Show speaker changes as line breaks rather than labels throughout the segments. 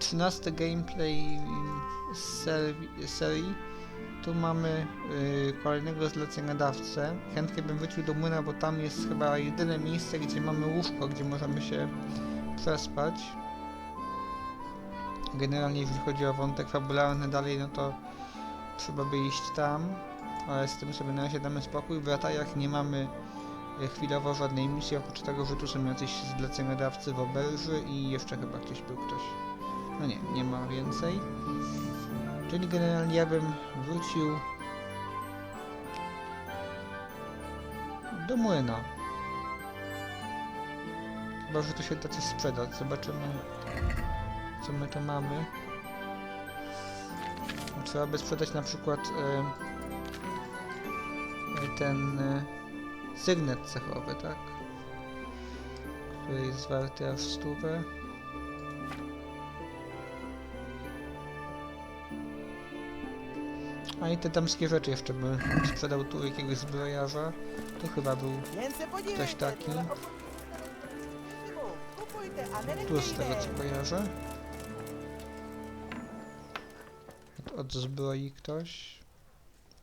13 gameplay z serii, serii. Tu mamy y, kolejnego zleceniodawcę. Chętnie bym wrócił do młyna, bo tam jest chyba jedyne miejsce, gdzie mamy łóżko, gdzie możemy się przespać. Generalnie jeśli chodzi o wątek fabularny dalej, no to trzeba by iść tam, ale z tym sobie na razie damy spokój. W Ratajach nie mamy e, chwilowo żadnej misji, oprócz tego, że tu są jacyś zleceniodawcy w oberży i jeszcze chyba gdzieś był ktoś. No nie, nie ma więcej. Czyli generalnie ja bym wrócił do młyna. Chyba, że to się da coś sprzedać. Zobaczymy, co my tu mamy. Trzeba by sprzedać na przykład e, ten e, sygnet cechowy, tak? Który jest warty aż stówę. A i te damskie rzeczy jeszcze bym sprzedał tu jakiegoś zbrojarza. Tu chyba był ktoś taki. Tu z tego co kojarzę. Od, od zbroi ktoś.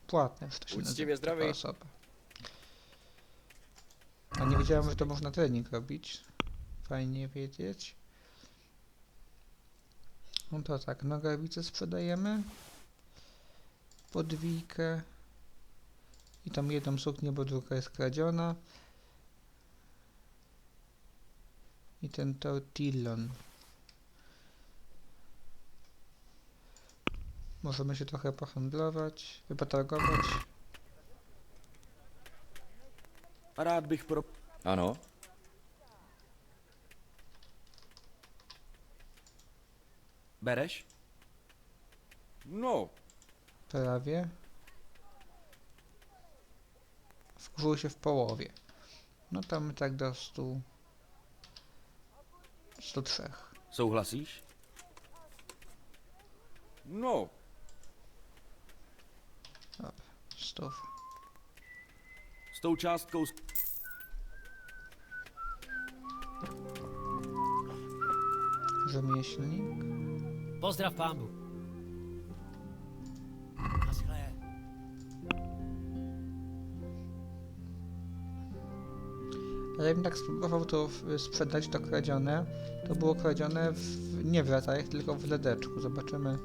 Płatny, że to się
Uczciwie
nazywa, taka osoba. A nie wiedziałem, że to można trening robić. Fajnie wiedzieć. No to tak, nogawice sprzedajemy. Podwijkę. I tam jedną suknię, bo druga jest kradziona. I ten tortillon. Możemy się trochę pohandlować, potargować.
Rád bych pro...
Ano,
Bereš?
no,
Prawie. Wkurzył się w połowie. No tam tak do 100... 103.
Souhlasíš?
no,
100.
S tou částkou... s-
Rzemieślnik. Ale jakbym tak spróbował to sprzedać, to kradzione. To było kradzione w, nie w ratajach, tylko w ledeczku. Zobaczymy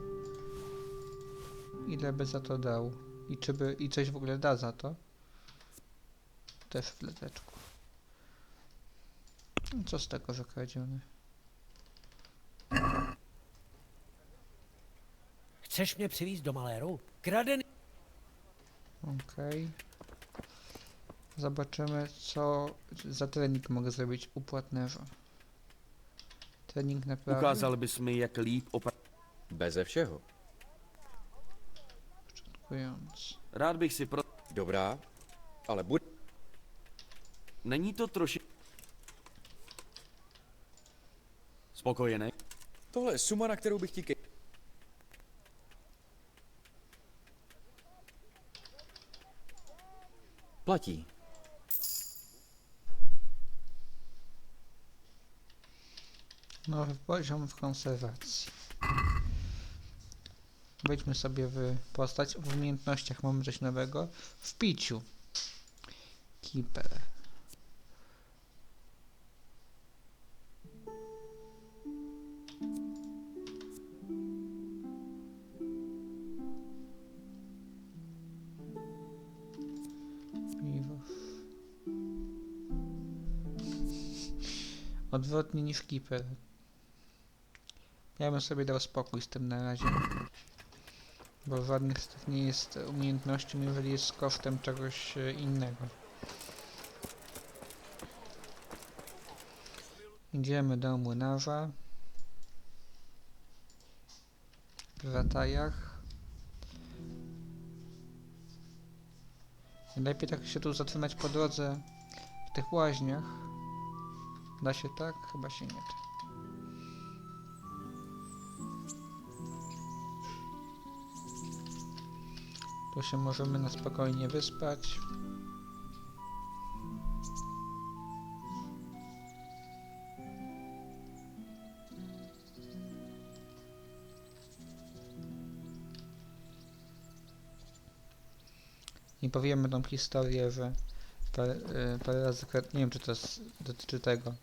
ile by za to dał. I czy by, i coś w ogóle da za to. Też w ledeczku. No Co z tego, że kradziony?
Chceš mě přivízt do maléru? Kradený.
Okej. Zobaczymy, co za trening mogę zrobić u płatnerza. Trening naprawy.
Ukázal bys mi, jak líp opra...
beze všeho.
Początkując.
Rád bych si pro...
Dobrá, ale buď
Není to troši... Spokojený?
tohle je suma, na kterou bych ti ke... Platí.
Nowy poziom w konserwacji. Wejdźmy sobie w postać. W umiejętnościach mamy coś nowego. W piciu. Keeper. Odwrotnie niż Keeper. Ja bym sobie dał spokój z tym na razie. Bo żadnych z tych nie jest umiejętnością, jeżeli jest kosztem czegoś e, innego. Idziemy do młynarza. W Ratajach. Lepiej tak się tu zatrzymać po drodze w tych łaźniach. Da się tak? Chyba się nie da. To się możemy na spokojnie wyspać. I powiemy tą historię, że parę, y, parę razy, nie wiem czy to dotyczy tego.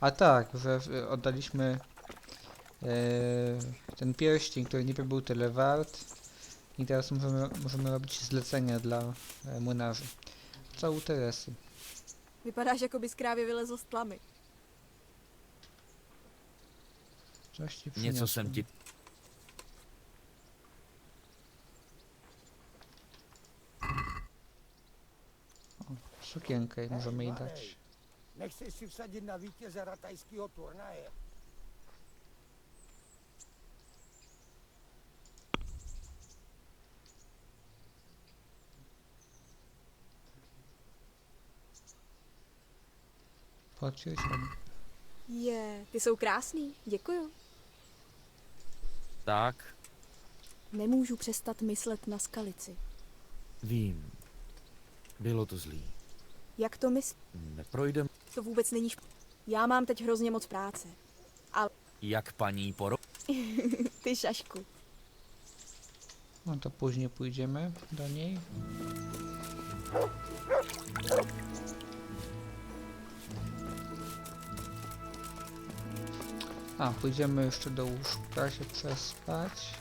A tak, że oddaliśmy y, ten pierścień, który niby był tyle wart i teraz możemy, możemy robić zlecenia dla e, młynarzy. Co u Teresy?
Vypadáš, jako bys krávě vylezl z tlamy.
Coś ci
Něco jsem ti...
Sukienkę możemy jej dać.
Nechceš si vsadit na vítěze ratajského turnaje?
Potwierdzam.
Je, ty jsou krásný, děkuju.
Tak,
Nemůžu přestat myslet na skalici.
vím. Bylo to zlý.
Jak to mys...
Neprojdem,
To vůbec není šp... Já mám teď hrozně moc práce.
jak paní poro...
Ty šašku.
No to później pójdziemy do niej. A, pójdziemy jeszcze do łóżka się przespać.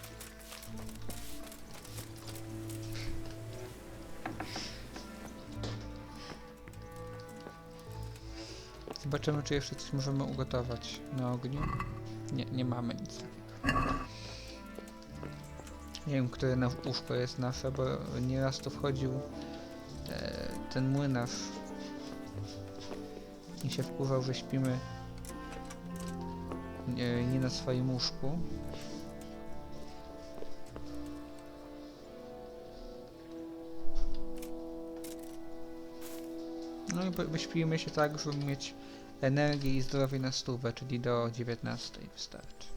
Zobaczymy, czy jeszcze coś możemy ugotować na ogniu. Nie, nie mamy nic. Nie wiem, które na łóżko jest nasze, bo nieraz tu wchodził e, ten młynarz i się wkurzał, że śpimy nie, nie na swoim łóżku. No i wyśpimy się tak, żeby mieć energię i zdrowie na stówę, czyli do 19 wystarczy.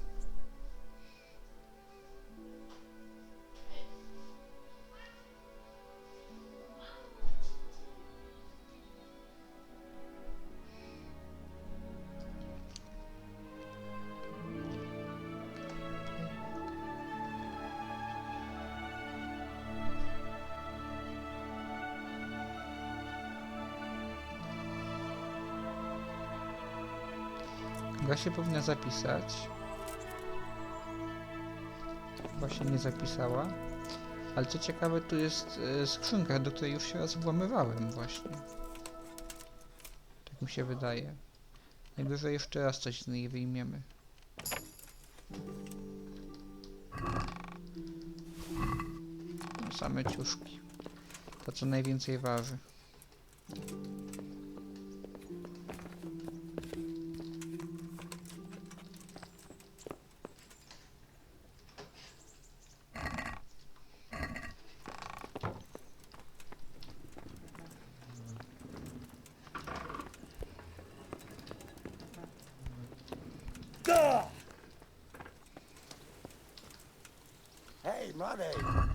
Chyba się powinna zapisać. Się nie zapisała. Ale co ciekawe, tu jest e, skrzynka, do której już się raz włamywałem właśnie. Tak mi się wydaje. Najwyżej jeszcze raz coś z niej wyjmiemy. No, Same ciuszki. To co najwięcej waży.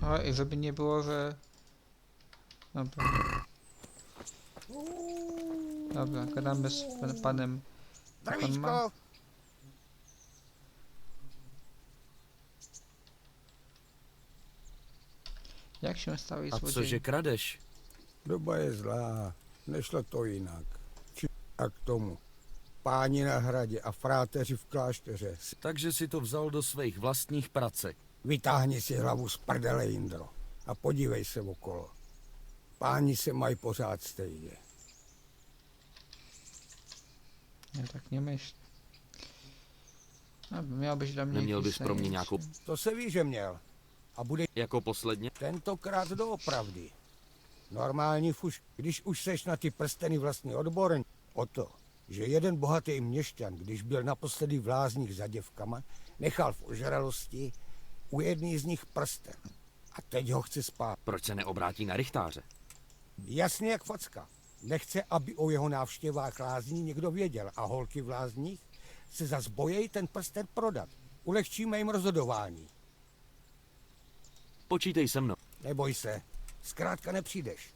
O, i żeby nie było, że... Dobra. Dobra, gadamy z pan- panem...
Zdravíčko.
Jak się stałeś
A
złodziejem?
cože kradeš?
Doba je zlá, nešlo to jinak. Či a k tomu. Páni na hradě a fráteři v klášteře.
Takže si to vzal do svých vlastních pracek.
Vytáhni si hlavu z prdele, Indro, a podívej se okolo. Páni se mají pořád stejně.
Ja tak miał być dla mnie
Neměl bys pro mě nějakou...
To se ví, že měl. A bude
Jako posledně?
tentokrát doopravdy. Normální fuš, když už seš na ty prsteny vlastně odborný. O to, že jeden bohatý měšťan, když byl naposledy v lázních za děvkama, nechal v ožralosti u jedný z nich prsten. A teď ho chce spát.
Proč se neobrátí na rychtáře?
Jasně jak facka. Nechce, aby o jeho návštěvách lázní někdo věděl a holky v lázních se zas bojejí ten prsten prodat. Ulehčíme jim rozhodování.
Počítej se mnou.
Neboj se, zkrátka nepřijdeš.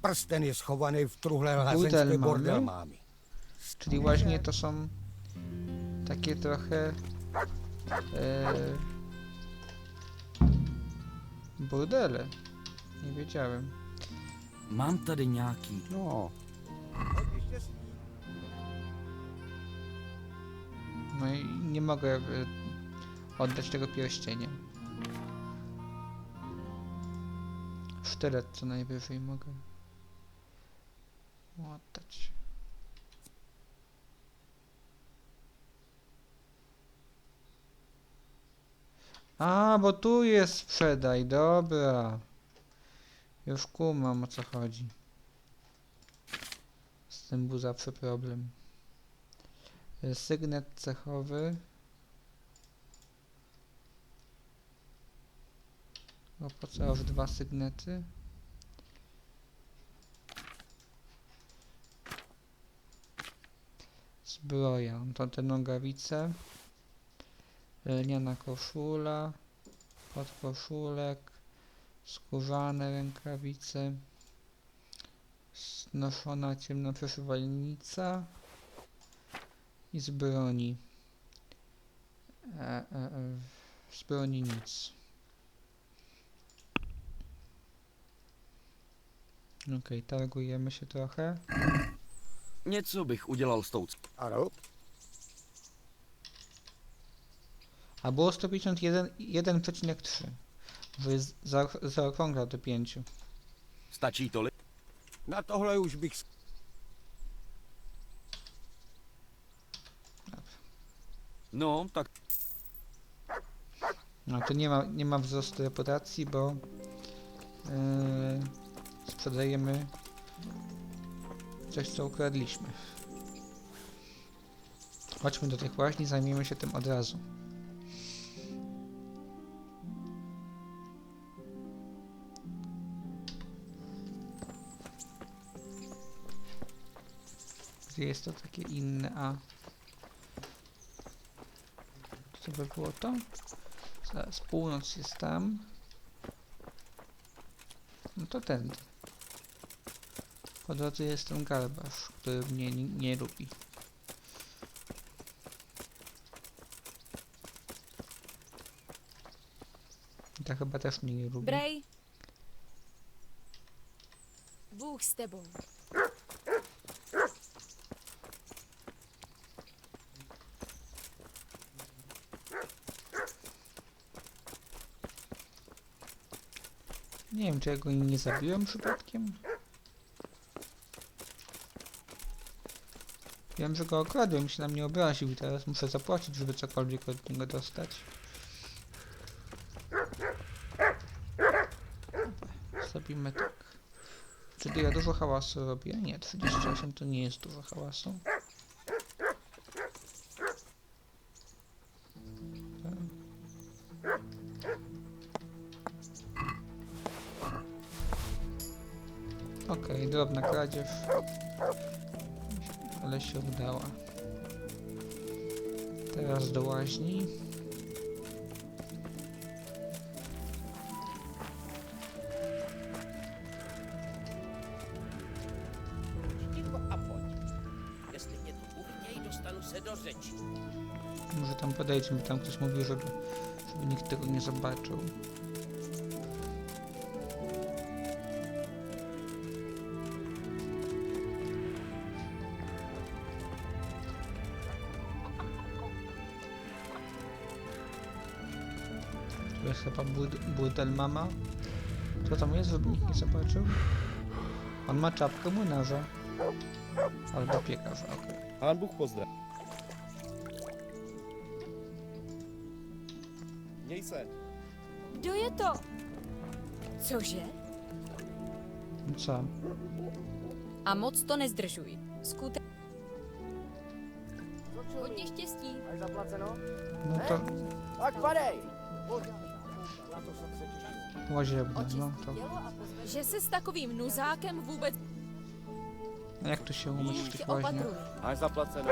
Prsten je schovaný v truhle lázeňské bordel mámy.
Czyli łaźnie to są takie trochę e, burdele. Nie wiedziałem.
Mám tady nějaký.
No.
No i nie mogę y, oddać tego pierścienia. Sztylet co najwyżej mogę oddać. A, bo tu jest sprzedaj, dobra. Już kumam o co chodzi. Z tym był zawsze problem. Y, Sygnet cechowy. O, po co aż dwa sygnety? Zbroja, no to te nogawice. Lniana koszula. Podkoszulek. Skórzane rękawice. Noszona ciemna przeszywalnica i z broni. E, e, e, z broni nic. Okej, targujemy się trochę.
Něco bych udělal s tou...
Ano,
A było 151 1,3. Bo jest za- zaokrągla do 5.
Stačí tolik?
na tohle už bych... s-
No, tak
No to nie ma, nie ma wzrostu reputacji, bo yy, sprzedajemy coś, co ukradliśmy. Chodźmy do tych łaźni, zajmiemy się tym od razu. Jest to takie inne A? Co by było to? Zaraz, północ jest tam. No to ten. Po drodze jest ten garbarz, który mnie nie, lubi. Ta chyba też mnie nie lubi.
Brej! Bůh s tebou.
Nie wiem, czy ja go nie zabiłem przypadkiem. Wiem, że go okradłem się na mnie obraził i teraz muszę zapłacić, żeby cokolwiek od niego dostać. Zrobimy tak. Czy ja dużo hałasu robię? Nie, 38 to nie jest dużo hałasu. Okej, drobna kradzież. Ale się udała. Teraz do łaźni. Może tam podejdźmy, tam ktoś mówił, żeby, żeby nikt tego nie zobaczył. Jest chyba bud- burdel mama. Co tam jest, żeby nikt nie zobaczył? On ma czapkę młynarza. Albo piekarza, okej.
Pán Bůh pozdrav. Měj se.
Kdo je to? Cože?
Co?
A moc to nezdržuj. Skutek. Hodně štěstí.
Máš zaplaceno?
No to
Tak padej!
Łaziebne, no to...
Že se s takovým nuzákem vůbec
A jak tu się umyć w tych łaźniach?
opatruj.
Máš zaplaceno?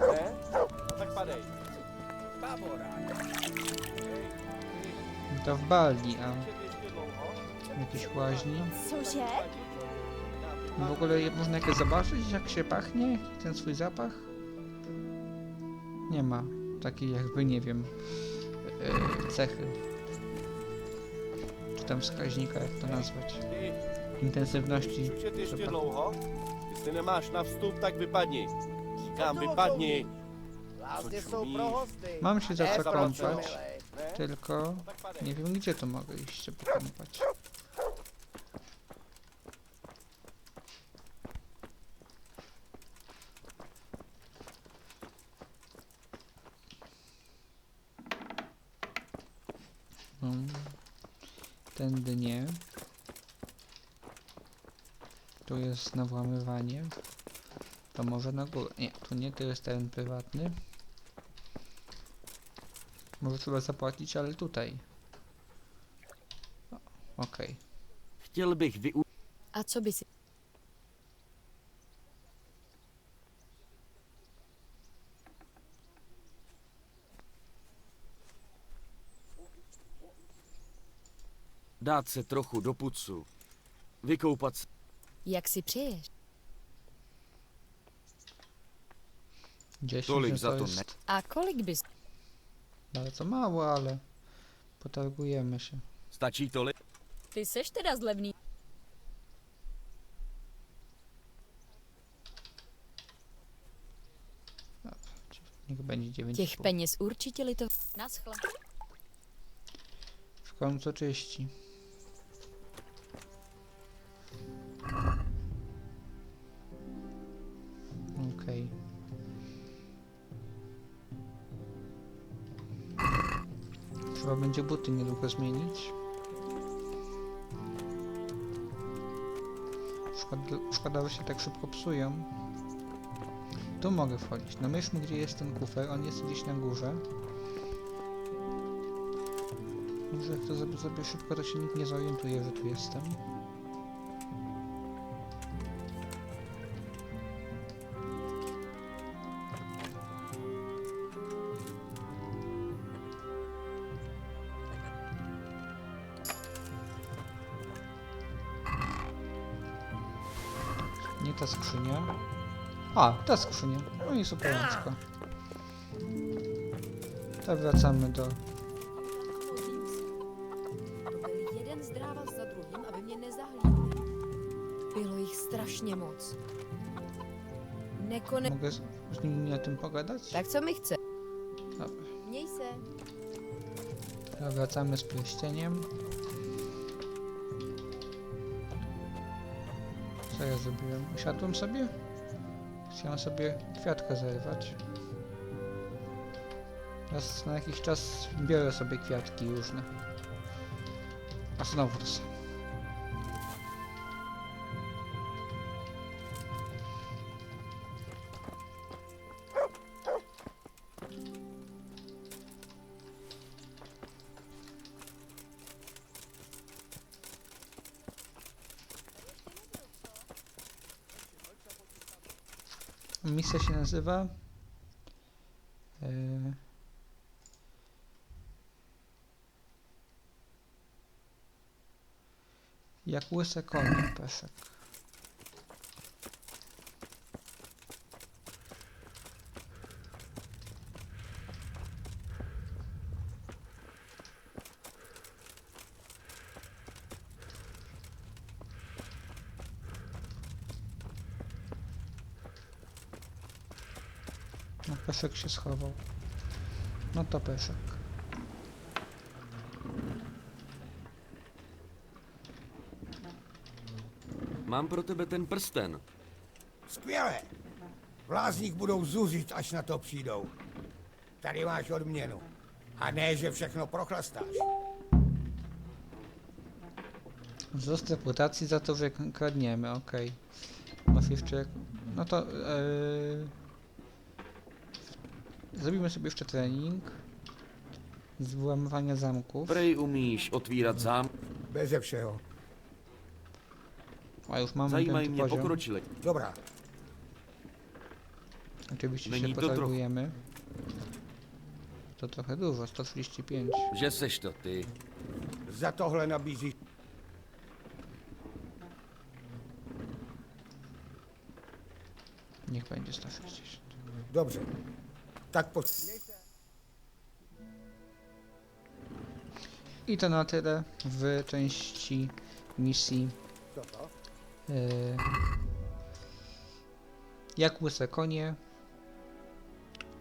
Ne? No tak padej.
To w Bali, a w jakiejś łaźni.
Cože?
W ogóle je- można jakieś zobaczyć, jak się pachnie, ten swój zapach? Nie ma takiej jakby, nie wiem, yy, cechy. Tam wskaźnika, jak to nazwać,
Ty,
intensywności.
dlouho? Jestli nemáš na vstup, tak vypadni. Říkám, vypadni.
Jsou.
Mam się za co kąpać, tylko
Tak
nie wiem gdzie to mogę iść się pokąpać. No, tędy nie. Tu jest na włamywanie. To może na górę. Nie, tu nie, to jest teren prywatny. Może trzeba zapłacić, ale tutaj. Okej.
Bych využít.
A co by si...
Dát se trochu do pucu. Vykoupat se.
Jak si přeješ?
10
Tolik
no
za to ne-
A kolik bys...
Bardzo mało, ale potargujemy się.
Stačí tolik?
Ty seš teda zlevný.
Niech będzie 9.
Těch peněz určitě li to... Naschle.
W końcu czyści. Zmienić. Szkoda, że się tak szybko psują. Tu mogę wchodzić. No myślmy, gdzie jest ten kufer. On jest gdzieś na górze. Może jak to zrobię szybko, to się nikt nie zorientuje, że tu jestem. Nie ta skrzynia. A, ta skrzynia. No i superancko. To wracamy do
jeden za druhým, aby mě nezahlídli.
Bylo jich strašně moc. Nekone...
Mogę z, z nimi na tym pogadać?
Tak co mi chce?
Dobra.
Měj se.
Wracamy z pierścieniem. Co ja zrobiłem? Usiadłem sobie? Chciałem sobie kwiatka zerwać. Raz na jakiś czas biorę sobie kwiatki różne. A znowu to samo. Nazywa. e, Jak łyse konie, peszek. No, peszek się schował. No to peszek.
Mám pro tebe ten prsten.
Skvěle. V lázních budou zuřit, až na to přijdou. Tady máš odměnu. A ne, že všechno prochlastáš.
Wzrost reputacji za to, że k- kradniemy, okej. Masz jeszcze jak... No to... Yy... Zrobimy sobie jeszcze trening. Z wyłamywania zamków.
Prej umíš otvírat zám.
Beze všeho.
A już mamy piąty
mě
poziom.
Dobrá,
Oczywiście się
to trochę.
potargujemy. To trochę dużo, 135.
Že seš to ty.
za tohle nabízí.
Niech będzie 160.
Dobře. Tak pojď.
I to na tyle w części misji
Co to?
yy, jak łyse konie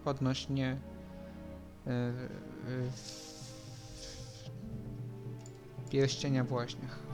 odnośnie yy, pierścienia w łaźniach.